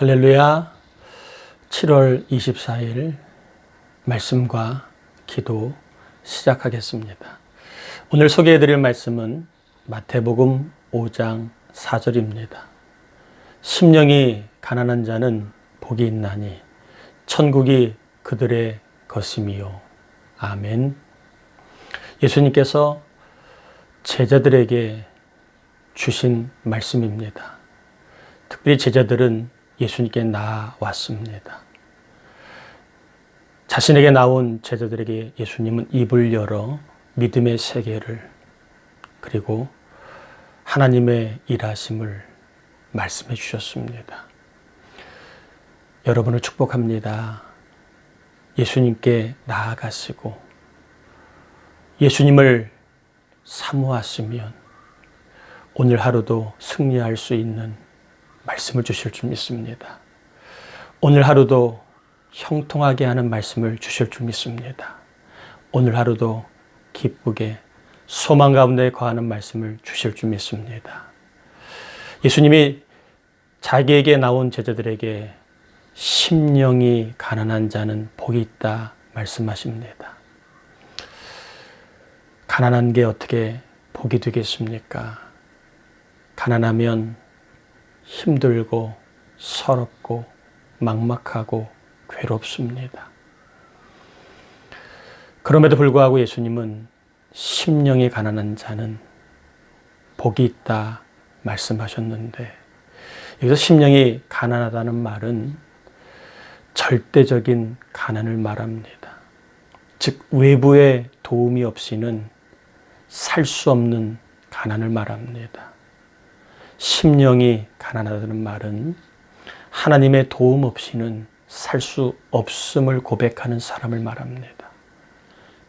할렐루야. 7월 24일 말씀과 기도 시작하겠습니다. 오늘 소개해 드릴 말씀은 마태복음 5장 4절입니다. 심령이 가난한 자는 복이 있나니 천국이 그들의 것임이요. 아멘. 예수님께서 제자들에게 주신 말씀입니다. 특별히 제자들은 예수님께 나왔습니다. 자신에게 나온 제자들에게 예수님은 입을 열어 믿음의 세계를 그리고 하나님의 일하심을 말씀해 주셨습니다. 여러분을 축복합니다. 예수님께 나아가시고 예수님을 사모하시면 오늘 하루도 승리할 수 있는 말씀을 주실 줄 믿습니다. 오늘 하루도 형통하게 하는 말씀을 주실 줄 믿습니다. 오늘 하루도 기쁘게 소망 가운데 거하는 말씀을 주실 줄 믿습니다. 예수님이 자기에게 나온 제자들에게 심령이 가난한 자는 복이 있다 말씀하십니다. 가난한 게 어떻게 복이 되겠습니까? 가난하면 힘들고 서럽고 막막하고 괴롭습니다. 그럼에도 불구하고 예수님은 심령이 가난한 자는 복이 있다 말씀하셨는데 여기서 심령이 가난하다는 말은 절대적인 가난을 말합니다. 즉 외부의 도움이 없이는 살 수 없는 가난을 말합니다. 심령이 가난하다는 말은 하나님의 도움 없이는 살 수 없음을 고백하는 사람을 말합니다.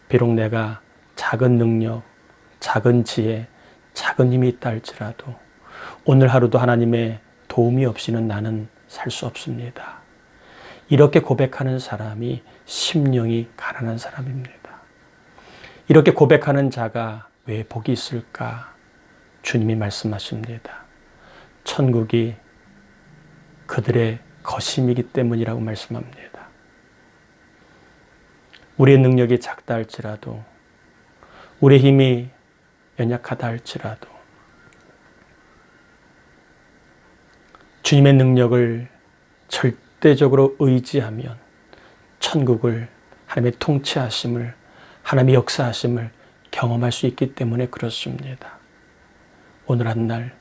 비록 내가 작은 능력, 작은 지혜, 작은 힘이 있다 할지라도 오늘 하루도 하나님의 도움이 없이는 나는 살 수 없습니다. 이렇게 고백하는 사람이 심령이 가난한 사람입니다. 이렇게 고백하는 자가 왜 복이 있을까? 주님이 말씀하십니다. 천국이 그들의 거심이기 때문이라고 말씀합니다. 우리의 능력이 작다 할지라도, 우리의 힘이 연약하다 할지라도, 주님의 능력을 절대적으로 의지하면 천국을 하나님의 통치하심을, 하나님의 역사하심을 경험할 수 있기 때문에 그렇습니다. 오늘 한 날,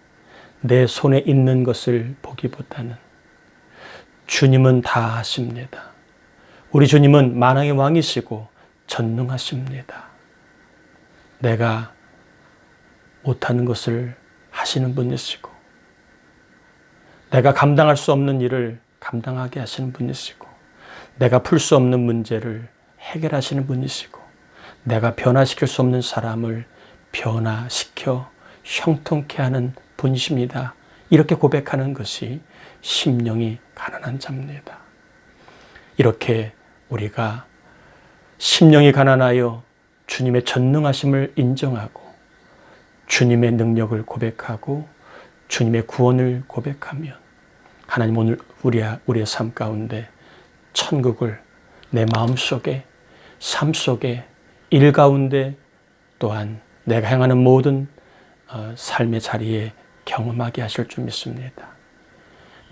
내 손에 있는 것을 보기보다는 주님은 다 하십니다. 우리 주님은 만왕의 왕이시고 전능하십니다. 내가 못하는 것을 하시는 분이시고, 내가 감당할 수 없는 일을 감당하게 하시는 분이시고, 내가 풀 수 없는 문제를 해결하시는 분이시고, 내가 변화시킬 수 없는 사람을 변화시켜 형통케 하는 분이십니다. 이렇게 고백하는 것이 심령이 가난한 자입니다. 이렇게 우리가 심령이 가난하여 주님의 전능하심을 인정하고 주님의 능력을 고백하고 주님의 구원을 고백하면 하나님 오늘 우리의, 우리의 삶 가운데 천국을 내 마음 속에 삶 속에 일 가운데 또한 내가 행하는 모든 어, 삶의 자리에 경험하게 하실 줄 믿습니다.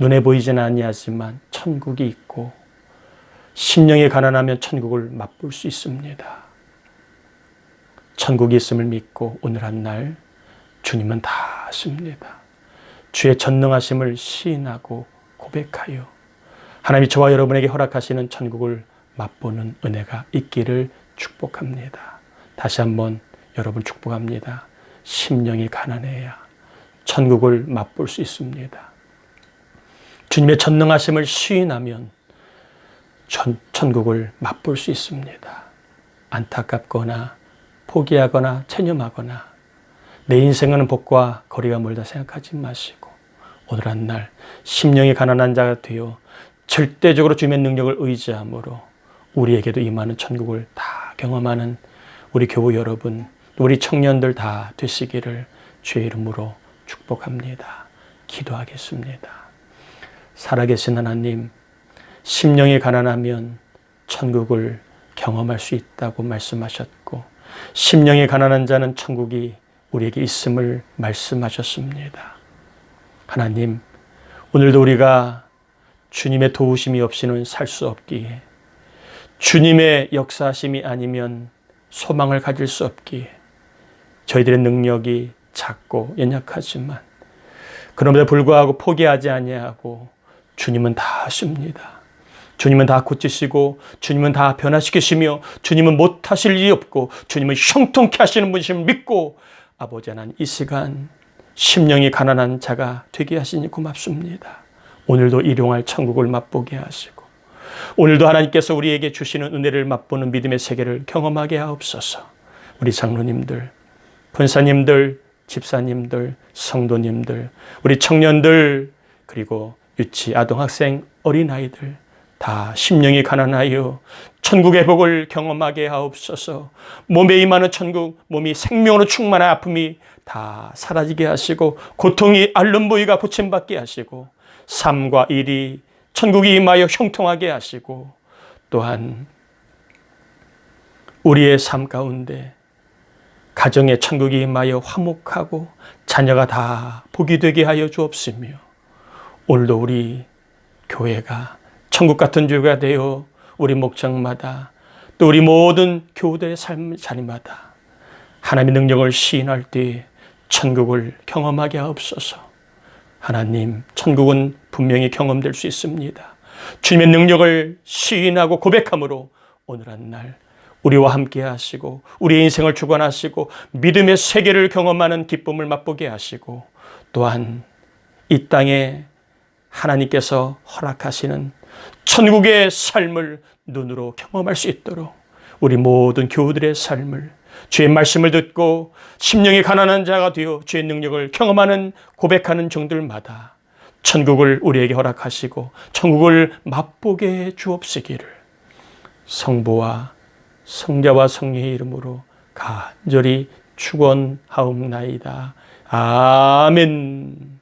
눈에 보이지는 아니하지만 천국이 있고 심령이 가난하면 천국을 맛볼 수 있습니다. 천국이 있음을 믿고 오늘 한 날 주님은 다 하십니다. 주의 전능하심을 시인하고 고백하여 하나님이 저와 여러분에게 허락하시는 천국을 맛보는 은혜가 있기를 축복합니다. 다시 한번 여러분 축복합니다. 심령이 가난해야 천국을 맛볼 수 있습니다. 주님의 전능하심을 시인하면 천, 천국을 맛볼 수 있습니다. 안타깝거나 포기하거나 체념하거나 내 인생은 복과 거리가 멀다 생각하지 마시고 오늘 한 날 심령이 가난한 자가 되어 절대적으로 주님의 능력을 의지함으로 우리에게도 임하는 천국을 다 경험하는 우리 교우 여러분, 우리 청년들 다 되시기를 주의 이름으로 축복합니다. 기도하겠습니다. 살아계신 하나님, 심령이 가난하면 천국을 경험할 수 있다고 말씀하셨고, 심령이 가난한 자는 천국이 우리에게 있음을 말씀하셨습니다. 하나님, 오늘도 우리가 주님의 도우심이 없이는 살 수 없기에, 주님의 역사하심이 아니면 소망을 가질 수 없기에, 저희들의 능력이 작고 연약하지만, 그럼에도 불구하고 포기하지 아니하고 주님은 다 하십니다. 주님은 다 고치시고 주님은 다 변화시키시며 주님은 못하실 일이 없고 주님은 형통케 하시는 분이심을 믿고 아버지 하나님 이 시간 심령이 가난한 자가 되게 하시니 고맙습니다. 오늘도 일용할 천국을 맛보게 하시고 오늘도 하나님께서 우리에게 주시는 은혜를 맛보는 믿음의 세계를 경험하게 하옵소서. 우리 장로님들, 권사님들, 집사님들, 성도님들, 우리 청년들, 그리고 유치, 아동학생, 어린아이들 다 심령이 가난하여 천국의 복을 경험하게 하옵소서. 몸에 임하는 천국, 몸이 생명으로 충만한 아픔이 다 사라지게 하시고 고통이 앓는 부위가 고침받게 하시고 삶과 일이 천국이 임하여 형통하게 하시고 또한 우리의 삶 가운데 가정의 천국이 임하여 화목하고 자녀가 다 복이 되게 하여 주옵시며 오늘도 우리 교회가 천국 같은 교회가 되어 우리 목장마다 또 우리 모든 교우들의 삶 자리마다 하나님의 능력을 시인할 때 천국을 경험하게 하옵소서. 하나님, 천국은 분명히 경험될 수 있습니다. 주님의 능력을 시인하고 고백함으로 오늘 한날 우리와 함께 하시고 우리의 인생을 주관하시고 믿음의 세계를 경험하는 기쁨을 맛보게 하시고 또한 이 땅에 하나님께서 허락하시는 천국의 삶을 눈으로 경험할 수 있도록 우리 모든 교우들의 삶을 주의 말씀을 듣고 심령이 가난한 자가 되어 주의 능력을 경험하는 고백하는 종들마다 천국을 우리에게 허락하시고 천국을 맛보게 해 주옵시기를 성부와 성자와 성령의 이름으로 간절히 축원하옵나이다. 아멘.